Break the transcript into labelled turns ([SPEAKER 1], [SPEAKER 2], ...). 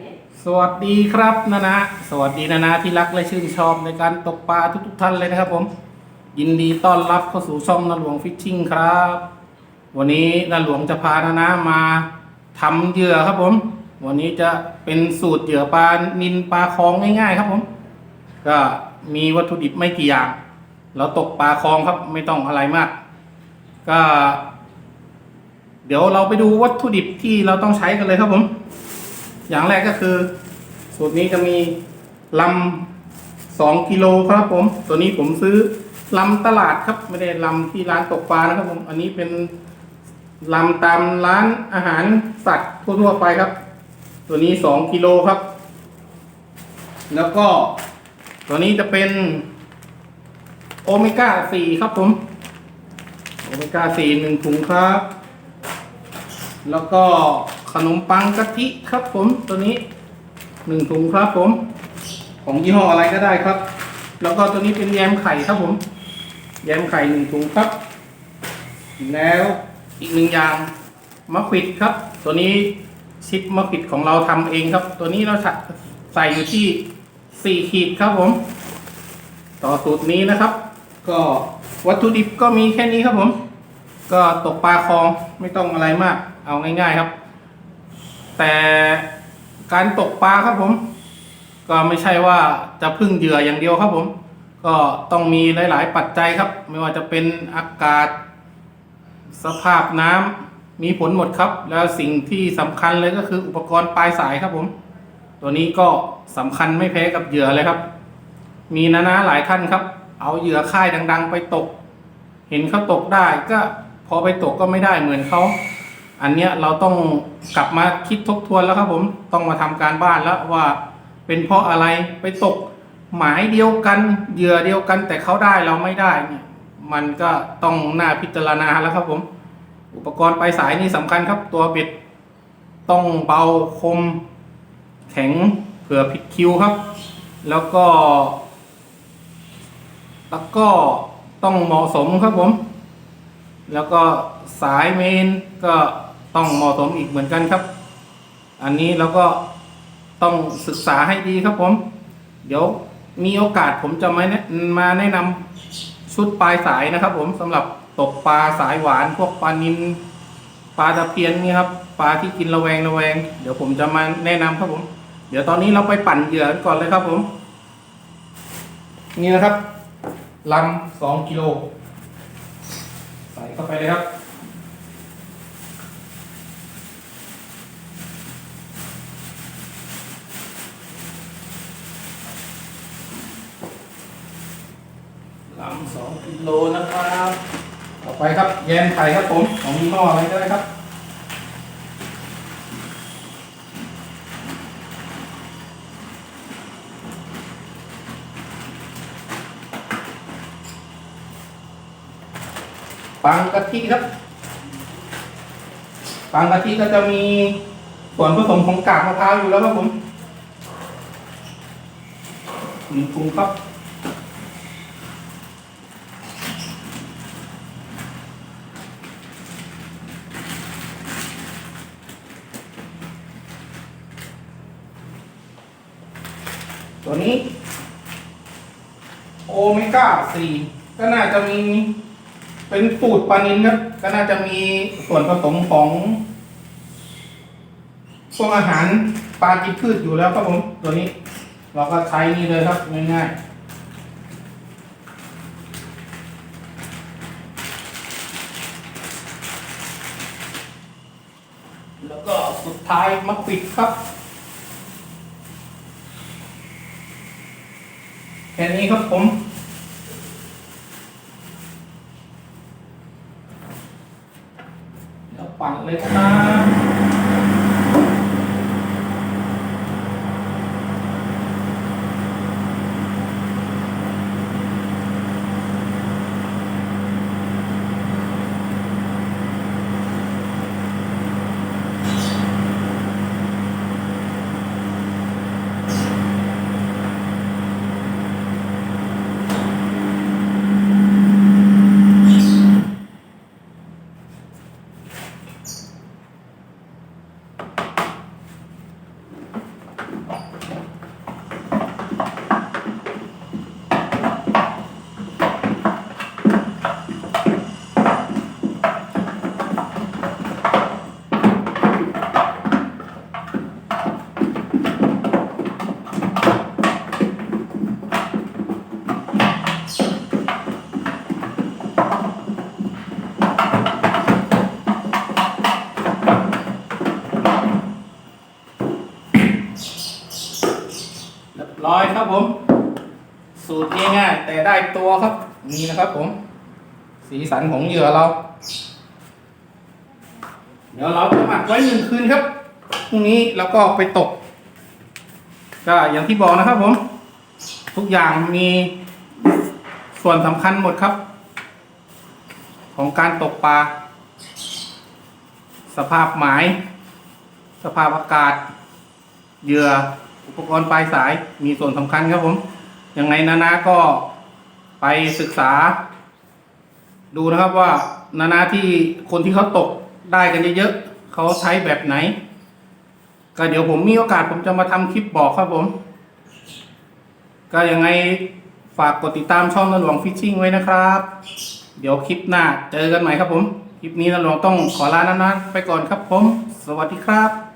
[SPEAKER 1] เด้
[SPEAKER 2] สวัสดีครับนานะสวัสดีนานะที่รักและชื่นชอบในการตกปลาทุกๆท่านเลยนะครับผม ยินดีต้อนรับเข้าสู่ช่องนาหลวงฟิชชิ่งครับ วันนี้นาหลวงจะพานานะมาทำเหยื่อครับผม วันนี้จะเป็นสูตรเหยื่อปลานินปลาคลองง่ายๆ ครับผม ก็มีวัตถุดิบไม่กี่อย่าง เราตกปลาคลองครับไม่ต้องอะไรมาก ก็ เดี๋ยวเราไปดูวัตถุดิบที่เราต้องใช้กันเลยครับผม อย่างแรกก็คือ สูตรนี้จะมีลำสองกิโลครับผม ตัวนี้ผมซื้อลำตลาดครับ ไม่ได้ลำที่ร้านตกปลานะครับผม อันนี้เป็นลำตามร้านอาหารสัตว์ทั่วๆไปครับ ตัวนี้สองกิโลครับ แล้วก็ตัวนี้จะเป็นโอเมก้าสี่ครับผม โอเมก้าสี่หนึ่งถุงครับ แล้วก็ ขนมปังกะทิครับผมตัวนี้หนึ่งถุงครับผม ของยี่ห้ออะไรก็ได้ครับ แล้วก็ตัวนี้เป็นแยมไข่ครับผม แยมไข่หนึ่งถุงครับ แล้วอีกหนึ่งอย่างมะขวิดครับ ตัวนี้ชิปมะขวิดของเราทำเองครับ ตัวนี้เราใส่อยู่ที่สี่ขีดครับผม ต่อสูตรนี้นะครับ ก็วัตถุดิบก็มีแค่นี้ครับผม ก็ตกปลาคลองไม่ต้องอะไรมาก เอาง่าย ๆ ครับ แต่การตกปลาครับผม ก็ไม่ใช่ว่าจะพึ่งเหยื่ออย่างเดียวครับผม ก็ต้องมีหลาย ๆ ปัจจัยครับ ไม่ว่าจะเป็นอากาศ สภาพน้ำมีผลหมดครับ แล้วสิ่งที่สำคัญเลยก็คืออุปกรณ์ปลายสายครับผม ตัวนี้ก็สำคัญไม่แพ้กับเหยื่อเลยครับ มีนานาหลายท่านครับ เอาเหยื่อค่ายดัง ๆ ไปตก เห็นเขาตกได้ก็พอไปตกก็ไม่ได้เหมือนเขา อันเนี้ยเราต้องกลับมาคิดทบทวนแล้วครับผมต้องมาทำการบ้านแล้วว่าเป็นเพราะอะไรไปตกหมายเดียวกันเหยื่อเดียวกัน แต่เขาได้เราไม่ได้เนี่ยมันก็ต้องน่าพิจารณาแล้วครับผม อุปกรณ์ปลายสายนี่สำคัญครับ ตัวเบ็ดต้องเบาคม แข็งเผื่อผิดคิวครับ แล้วก็แล้วก็ต้องเหมาะสมครับผม แล้วก็สายเมนก็ ต้องเหมาะสมอีกเหมือนกันครับ อันนี้เราก็ต้องศึกษาให้ดีครับผม เดี๋ยวมีโอกาสผมจะมาแนะมาแนะนำชุดปลายสายนะครับ ผมสำหรับตกปลาสายหวานพวกปลานินปลาตะเพียนนี่ครับปลาที่กินระแวงระแวง เดี๋ยวผมจะมาแนะนำครับผม เดี๋ยวตอนนี้เราไปปั่นเหยื่อก่อนเลยครับผม นี่นะครับลำสองกิโลใส่เข้าไปเลยครับ ลำสองกิโลนะครับ ต่อไปครับแยมไข่ครับผมของยี่ห้ออะไรก็ได้ครับปังกะทิครับปังกะทิก็จะมีส่วนผสมของกากมะพร้าวอยู่แล้วครับผมหนึ่งถุงครับ ตัวนี้ โอเมก้าสี่ก็น่าจะมีเป็นสูตรปลานินครับ ก็น่าจะมีส่วนผสมของพวกอาหารปลากินพืชอยู่แล้วครับผมตัวนี้ เราก็ใช้นี่เลยครับง่ายๆแล้วก็สุดท้ายมะปิดครับ แค่นี้ครับผม ครับผม สูตรง่ายๆแต่ได้ตัวครับ นี่นะครับผม สีสันของเหยื่อเรา เดี๋ยวเราจะหมักไว้หนึ่งคืนครับพรุ่งนี้เราก็ไปตก ก็อย่างที่บอกนะครับผม ทุกอย่างมีส่วนสำคัญหมดครับ ของการตกปลาสภาพหมาย สภาพอากาศเหยื่อ อุปกรณ์ปลายสายมีส่วนสำคัญครับผมยังไงนานาก็ไปศึกษา ดูนะครับว่านานาที่คนที่เขาตกได้กันเยอะๆเขาใช้แบบไหน ก็เดี๋ยวผมมีโอกาสผมจะมาทำคลิปบอกครับผม ก็ยังไงฝากกดติดตามช่องนหลวงฟิชชิ่งไว้นะครับ เดี๋ยวคลิปหน้าเจอกันใหม่ครับผม คลิปนี้นหลวงต้องขอลานานาไปก่อนครับผม สวัสดีครับ